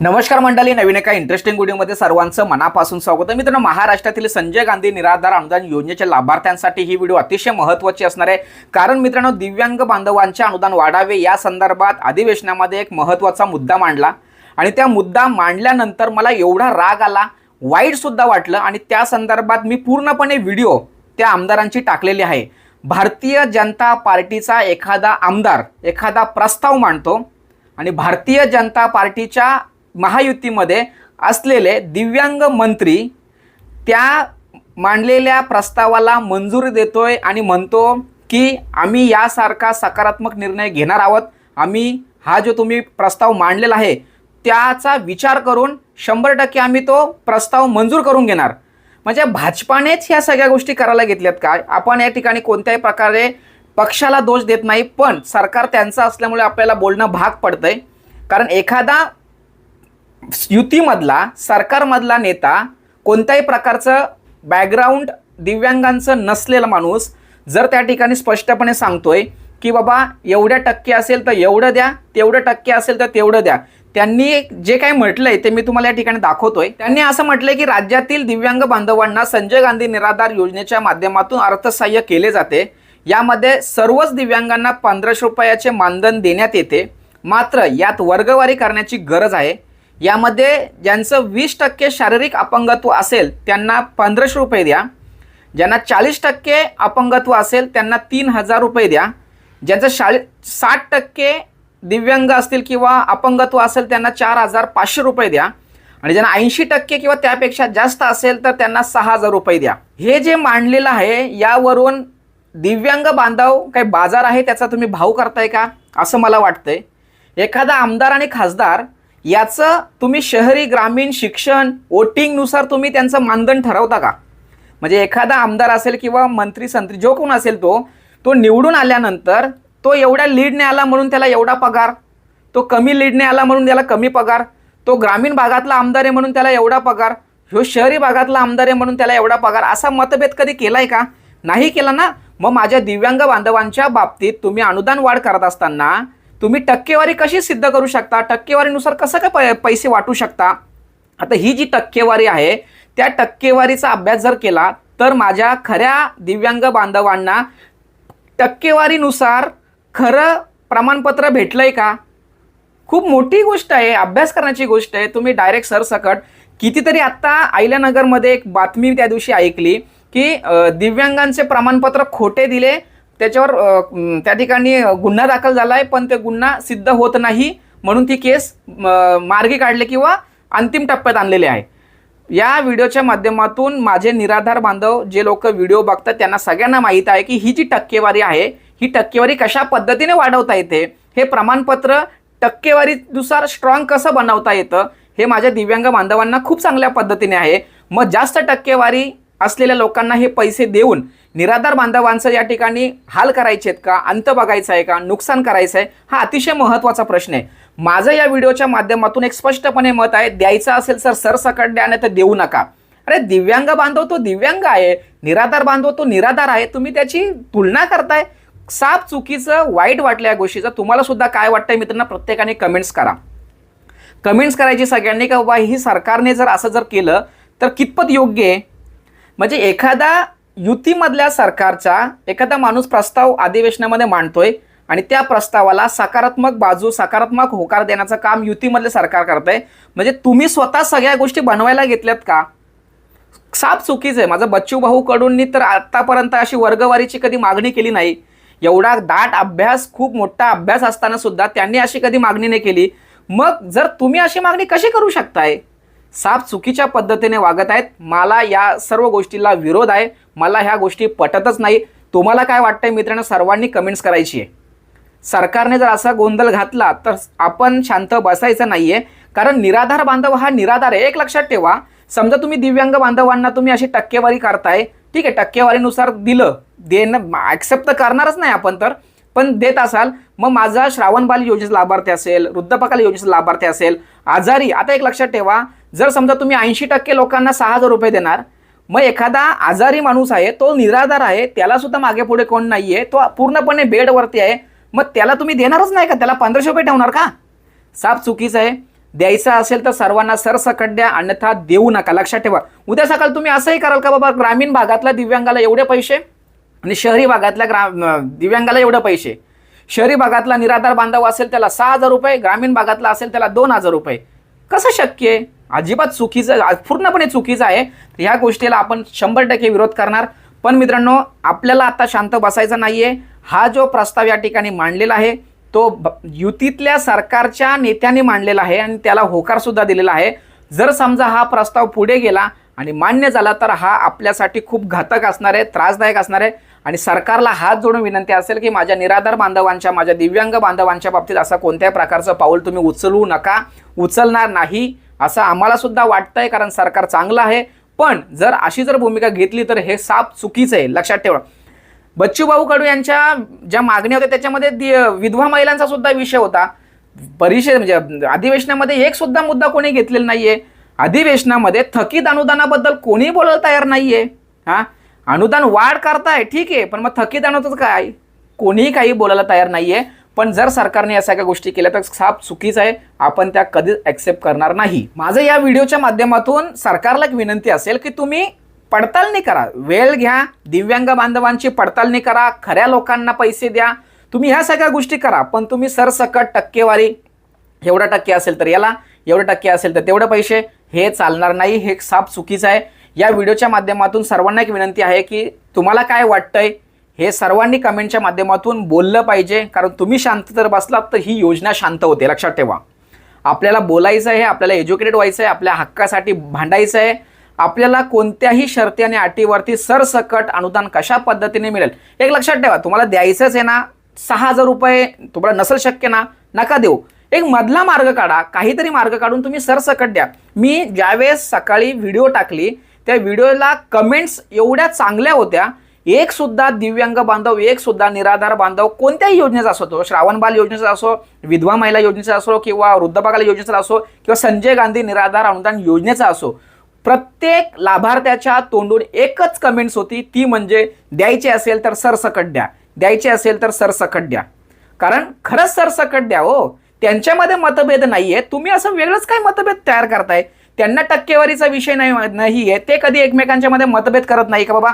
नमस्कार मंडळी नवीन एका इंटरेस्टिंग व्हिडिओमध्ये सर्वांचं मनापासून स्वागत आहे. मित्रांनो महाराष्ट्रातील संजय गांधी निराधार अनुदान योजनेच्या लाभार्थ्यांसाठी ही व्हिडिओ अतिशय महत्त्वाची असणार आहे. कारण मित्रांनो दिव्यांग बांधवांचे अनुदान वाढावे या संदर्भात अधिवेशनामध्ये एक महत्त्वाचा मुद्दा मांडला. आणि त्या मुद्दा मांडल्यानंतर मला एवढा राग आला वाईटसुद्धा वाटलं आणि त्या संदर्भात मी पूर्णपणे व्हिडिओ त्या आमदारांची टाकलेली आहे. भारतीय जनता पार्टीचा एखादा आमदार एखादा प्रस्ताव मांडतो आणि भारतीय जनता पार्टीच्या महायुतीमध्ये असलेले दिव्यांग मंत्री त्या मांडलेल्या प्रस्तावाला मंजुरी देतोय आणि म्हणतो की आम्ही यासारखा सकारात्मक निर्णय घेणार आहोत. आम्ही हा जो तुम्ही प्रस्ताव मांडलेला आहे त्याचा विचार करून शंभर टक्के आम्ही तो प्रस्ताव मंजूर करून घेणार. म्हणजे भाजपानेच ह्या सगळ्या गोष्टी करायला घेतल्यात का? आपण या ठिकाणी कोणत्याही प्रकारे पक्षाला दोष देत नाही पण सरकार त्यांचं असल्यामुळे आपल्याला बोलणं भाग पडतंय. कारण एखादा युतीमधला सरकारमधला नेता कोणत्याही प्रकारचं बॅकग्राऊंड दिव्यांगांचं नसलेला माणूस जर त्या ठिकाणी स्पष्टपणे सांगतोय की बाबा एवढ्या टक्के असेल तर एवढं द्या तेवढं टक्के असेल तर तेवढं द्या. त्यांनी जे काही म्हटलंय ते मी तुम्हाला या ठिकाणी दाखवतोय. त्यांनी असं म्हटलंय की राज्यातील दिव्यांग बांधवांना संजय गांधी निराधार योजनेच्या माध्यमातून अर्थसहाय्य केले जाते. यामध्ये सर्वच दिव्यांगांना पंधराशे रुपयाचे मानधन देण्यात येते. मात्र यात वर्गवारी करण्याची गरज आहे. यामध्ये ज्यांचं वीस टक्के शारीरिक अपंगत्व असेल त्यांना पंधराशे रुपये द्या. ज्यांना चाळीस टक्के अपंगत्व असेल त्यांना तीन हजार रुपये द्या. ज्यांचं शाळे साठ टक्के दिव्यांग असतील किंवा अपंगत्व असेल त्यांना चार हजार पाचशे रुपये द्या. आणि ज्यांना ऐंशी टक्के किंवा त्यापेक्षा जास्त असेल तर त्यांना सहा हजार रुपये द्या. हे जे मांडलेलं आहे यावरून दिव्यांग बांधव काही बाजार आहे त्याचा तुम्ही भाव करताय का? असं मला वाटतंय. एखादा आमदार आणि खासदार याचं तुम्ही शहरी ग्रामीण शिक्षण वोटिंगनुसार तुम्ही त्यांचं मानधन ठरवता का? म्हणजे एखादा आमदार असेल किंवा मंत्री संत्री जो कोण असेल तो तो निवडून आल्यानंतर तो एवढ्या लीडने आला म्हणून त्याला एवढा पगार तो कमी लीडने आला म्हणून त्याला कमी पगार तो ग्रामीण भागातला आमदार आहे म्हणून त्याला एवढा पगार ह्यो शहरी भागातला आमदार आहे म्हणून त्याला एवढा पगार असा मतभेद कधी केला आहे का? नाही केला ना? मग माझ्या दिव्यांग बांधवांच्या बाबतीत तुम्ही अनुदान वाढ करत असताना तुम्ही टक्केवारी कशी सिद्ध करू शकता? टक्केवारीनुसार कसं काय पैसे वाटू शकता? आता ही जी टक्केवारी आहे त्या टक्केवारीचा अभ्यास जर केला तर माझ्या खऱ्या दिव्यांग बांधवांना टक्केवारीनुसार खरं प्रमाणपत्र भेटलंय का? खूप मोठी गोष्ट आहे अभ्यास करण्याची गोष्ट आहे. तुम्ही डायरेक्ट सरसकट कितीतरी आत्ता आयल्यानगरमध्ये एक बातमी त्या दिवशी ऐकली की दिव्यांगांचे प्रमाणपत्र खोटे दिले त्याच्यावर त्या ठिकाणी गुन्हा दाखल झाला आहे पण ते गुन्हा सिद्ध होत नाही म्हणून ती केस मार्गी काढले किंवा अंतिम टप्प्यात आणलेले आहे. या व्हिडिओच्या माध्यमातून माझे निराधार बांधव जे लोक व्हिडिओ बघतात त्यांना सगळ्यांना माहीत आहे की ही जी टक्केवारी आहे ही टक्केवारी कशा पद्धतीने वाढवता येते हे प्रमाणपत्र टक्केवारीनुसार स्ट्रॉंग कसं बनवता येतं हे माझ्या दिव्यांग बांधवांना खूप चांगल्या पद्धतीने आहे. मग जास्त टक्केवारी असलेल्या लोकांना हे पैसे देऊन निराधार बांधवांचं या ठिकाणी हाल करायचे आहेत का? अंत बघायचा आहे का? नुकसान करायचं आहे? हा अतिशय महत्त्वाचा प्रश्न आहे. माझं या व्हिडिओच्या माध्यमातून एक स्पष्टपणे मत आहे द्यायचं असेल तर सरसकट द्या नाही तर देऊ नका. अरे दिव्यांग बांधव तो दिव्यांग आहे. निराधार बांधव तो निराधार आहे. तुम्ही त्याची तुलना करताय. साप चुकीचं वाईट वाटलं या गोष्टीचं. तुम्हाला सुद्धा काय वाटतंय मित्रांनो? प्रत्येकाने कमेंट्स करा. कमेंट्स करायची सगळ्यांनी का बाबा ही सरकारने जर असं जर केलं तर कितपत योग्य आहे? म्हणजे एखादा युतीमधल्या सरकारचा एखादा माणूस प्रस्ताव अधिवेशनामध्ये मांडतोय आणि त्या प्रस्तावाला सकारात्मक बाजू सकारात्मक होकार देण्याचं काम युतीमधले सरकार करतंय. म्हणजे तुम्ही स्वतः सगळ्या गोष्टी बनवायला घेतल्यात का? साप चुकीचं आहे. माझं बच्चू भाऊ कडूंनी तर आत्तापर्यंत अशी वर्गवारीची कधी मागणी केली नाही. एवढा दाट अभ्यास खूप मोठा अभ्यास असताना सुद्धा त्यांनी अशी कधी मागणी नाही केली. मग जर तुम्ही अशी मागणी कशी करू शकताय? साप चुकीच्या पद्धतीने वागत आहेत. मला या सर्व गोष्टीला विरोध आहे. मला ह्या गोष्टी पटतच नाही. तुम्हाला काय वाटतंय मित्रांनो? सर्वांनी कमेंट्स करायची आहे. सरकारने जर असा गोंधळ घातला तर आपण शांत बसायचं नाही आहे कारण निराधार बांधव हा निराधार आहे. एक लक्षात ठेवा. समजा तुम्ही दिव्यांग बांधवांना तुम्ही अशी टक्केवारी करताय. ठीक आहे टक्केवारीनुसार दिलं. देणं ॲक्सेप्ट तर करणारच नाही आपण तर. पण देत असाल मग माझा श्रावणबाल योजनेचा लाभार्थी असेल वृद्धपकाल योजनेचा लाभार्थी असेल आजारी. आता एक लक्षात ठेवा. जर समजा तुम्ही ऐंशी टक्के लोकांना सहा हजार रुपये देणार मग एखादा आजारी माणूस आहे तो निराधार आहे त्याला सुद्धा मागे पुढे कोण नाहीये तो पूर्णपणे बेडवरती आहे मग त्याला तुम्ही देणारच नाही का? त्याला पंधराशे रुपये ठेवणार का? साप चुकीचं आहे. द्यायचं असेल तर सर्वांना सरसकट द्या अन्यथा देऊ नका. लक्षात ठेवा. उद्या सकाळ तुम्ही असंही कराल का बाबा ग्रामीण भागातल्या दिव्यांगाला एवढे पैसे आणि शहरी भागातल्या ग्रा दिव्यांगाला एवढे पैसे? शहरी भागातला निराधार बांधव असेल त्याला सहा हजार रुपये ग्रामीण भागातला असेल त्याला दोन हजार रुपये. कसं शक्य आहे? अजिबात चुकीचं पूर्णपणे चुकीचं आहे. तर ह्या गोष्टीला आपण शंभर टक्के विरोध करणार. पण मित्रांनो आपल्याला आता शांत बसायचं नाहीये. हा जो प्रस्ताव या ठिकाणी मांडलेला आहे तो ब- युतीतल्या सरकारच्या नेत्याने मांडलेला आहे आणि त्याला होकार सुद्धा दिलेला आहे. जर समजा हा प्रस्ताव पुढे गेला आणि मान्य झाला तर हा आपल्यासाठी खूप घातक असणार आहे त्रासदायक असणार आहे. आणि सरकारला हात जोडून विनंती असेल की माझ्या निराधार बांधवांच्या माझ्या दिव्यांग बांधवांच्या बाबतीत असा कोणत्याही प्रकारचं पाऊल तुम्ही उचलू नका. उचलणार नाही. असं आम्हाला सुद्धा वाटतंय कारण सरकार चांगलं आहे. पण जर अशी जर भूमिका घेतली तर हे साप चुकीचं आहे. लक्षात ठेवा. बच्चूभाऊ कडू यांच्या ज्या मागण्या होत्या त्याच्यामध्ये दि- विधवा महिलांचा सुद्धा विषय होता. परिषद म्हणजे अधिवेशनामध्ये एक सुद्धा मुद्दा कोणी घेतलेला नाहीये. अधिवेशनामध्ये थकीत अनुदानाबद्दल कोणी बोलायला तयार नाहीये. हा? अनुदान वाढ करताय ठीक आहे पण मग थकीत अनुदान काय? कोणीही काही बोलायला तयार नाहीये. पण जर सरकारने या सगळ्या गोष्टी केल्या तर साप चुकीचं आहे. आपण त्या कधीच ॲक्सेप्ट करणार नाही. माझं या व्हिडिओच्या माध्यमातून सरकारला एक विनंती असेल की तुम्ही पडताळणी करा. वेळ घ्या. दिव्यांग बांधवांची पडताळणी करा. खऱ्या लोकांना पैसे द्या. तुम्ही ह्या सगळ्या गोष्टी करा पण तुम्ही सरसकट टक्केवारी एवढा टक्के असेल तर याला एवढं टक्के असेल तर तेवढे पैसे हे चालणार नाही. हे साप चुकीचं आहे. या व्हिडिओच्या माध्यमातून सर्वांना एक विनंती आहे की तुम्हाला काय वाटतंय? हे सर्वांनी कमेंटच्या माध्यमातून बोललं पाहिजे. कारण तुम्ही शांत जर बसलात तर ही योजना शांत होते. लक्षात ठेवा. आपल्याला बोलायचं आहे आपल्याला एज्युकेटेड व्हायचं आहे आपल्या हक्कासाठी भांडायचं आहे. आपल्याला कोणत्याही शर्ती आणि अटीवरती सरसकट अनुदान कशा पद्धतीने मिळेल एक लक्षात ठेवा. तुम्हाला द्यायचंच आहे ना सहा हजार रुपये तुम्हाला नसेल शक्य ना नका देऊ. एक मधला मार्ग काढा काहीतरी मार्ग काढून तुम्ही सरसकट द्या. मी ज्यावेळेस सकाळी व्हिडिओ टाकली त्या व्हिडिओला कमेंट्स एवढ्या चांगल्या होत्या एक सुद्धा दिव्यांग बांधव एक सुद्धा निराधार बांधव कोणत्याही योजनेचा असो तो श्रावण बाल योजनेचा असो विधवा महिला योजनेचा असो किंवा वृद्धबागाला योजनेचा असो किंवा संजय गांधी निराधार अनुदान योजनेचा असो प्रत्येक लाभार्थ्याच्या तोंडून एकच कमेंट्स होती ती म्हणजे द्यायची असेल तर सरसकट द्या द्यायची असेल तर सरसकट द्या. कारण खरंच सरसकट द्या हो. त्यांच्यामध्ये मतभेद नाहीये. तुम्ही असं वेगळंच काय मतभेद तयार करताय? त्यांना टक्केवारीचा विषय नाही नाही आहे ते कधी एकमेकांच्या मध्ये मतभेद करत नाही का बाबा?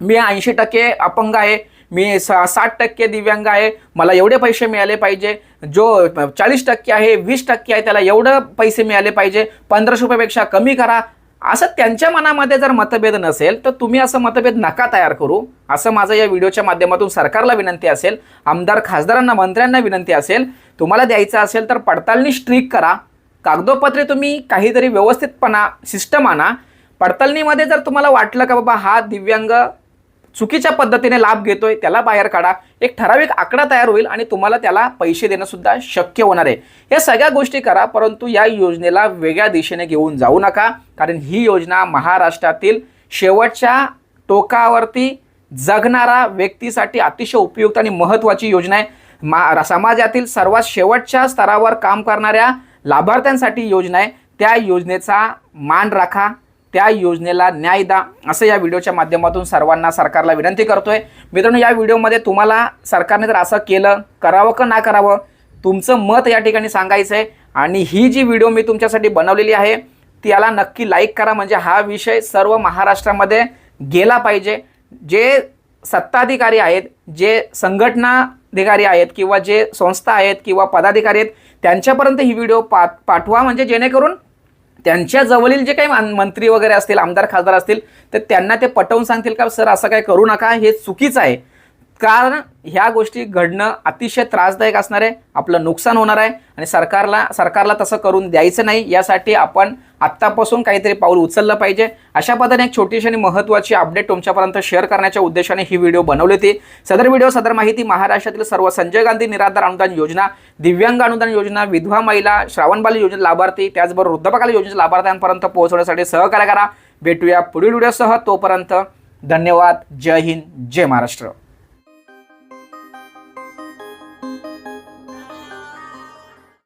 मी ऐंशी टक्के अपंग आहे. मी सा साठ टक्के दिव्यांग आहे. मला एवढे पैसे मिळाले पाहिजे. जो चाळीस टक्के आहे वीस टक्के आहे त्याला एवढं पैसे मिळाले पाहिजे. पंधराशे रुपयापेक्षा कमी करा. असं त्यांच्या मनामध्ये जर मतभेद नसेल तर तुम्ही असं मतभेद नका तयार करू. असं माझं या व्हिडिओच्या माध्यमातून सरकारला विनंती असेल आमदार खासदारांना मंत्र्यांना विनंती असेल तुम्हाला द्यायचं असेल तर पडताळणी स्ट्रिक करा. कागदोपत्रे तुम्ही काहीतरी व्यवस्थितपणा सिस्टम आणा पडताळणीमध्ये जर तुम्हाला वाटलं का बाबा हा दिव्यांग चुकीच्या पद्धतीने लाभ घेतोय त्याला बाहेर काढा. एक ठराविक आकडा तयार होईल आणि तुम्हाला त्याला पैसे देणं सुद्धा शक्य होणार आहे. या सगळ्या गोष्टी करा परंतु या योजनेला वेगळ्या दिशेने घेऊन जाऊ नका कारण ही योजना महाराष्ट्रातील शेवटच्या टोकावरती जगणारा व्यक्तीसाठी अतिशय उपयुक्त आणि महत्त्वाची योजना आहे. मा समाजातील सर्वात शेवटच्या स्तरावर काम करणाऱ्या लाभार्थ्यांसाठी योजना आहे. त्या योजनेचा मान राखा. त्या योजनेला न्याय द्या असं या व्हिडिओच्या माध्यमातून सर्वांना सरकारला विनंती करतोय. मित्रांनो या व्हिडिओमध्ये तुम्हाला सरकारने जर असं केलं करावं का ना करावं तुमचं मत या ठिकाणी सांगायचं आहे आणि ही जी व्हिडिओ मी तुमच्यासाठी बनवलेली आहे त्याला नक्की लाईक करा. म्हणजे हा विषय सर्व महाराष्ट्रामध्ये गेला पाहिजे. जे सत्ताधिकारी आहेत जे संघटनाधिकारी आहेत किंवा जे संस्था आहेत किंवा पदाधिकारी आहेत त्यांच्यापर्यंत ही व्हिडिओ पा पाठवा. म्हणजे जेणेकरून त्यांच्या जवळील जे काही मान- मंत्री वगैरे असतील आमदार खासदार असतील तर त्यांना ते पटवून सांगतील का सर असं काय करू नका हे चुकीचं आहे. कारण ह्या गोष्टी घडणं अतिशय त्रासदायक असणार आहे आपलं नुकसान होणार आहे आणि सरकारला सरकारला तसं करून द्यायचं नाही यासाठी आपण आत्तापासून काहीतरी पाऊल उचललं पाहिजे. अशा पद्धतीने एक छोटीशी आणि महत्त्वाची अपडेट तुमच्यापर्यंत शेअर करण्याच्या उद्देशाने ही व्हिडिओ बनवली होती. सदर व्हिडिओ सदर माहिती महाराष्ट्रातील सर्व संजय गांधी निराधार अनुदान योजना दिव्यांग अनुदान योजना विधवा महिला श्रावणबाल योजना लाभार्थी त्याचबरोबर वृद्धपकाल योजनेच्या लाभार्थ्यांपर्यंत पोहोचवण्यासाठी सहकार्य करा. भेटूया पुढील व्हिडिओसह तोपर्यंत धन्यवाद. जय हिंद. जय महाराष्ट्र.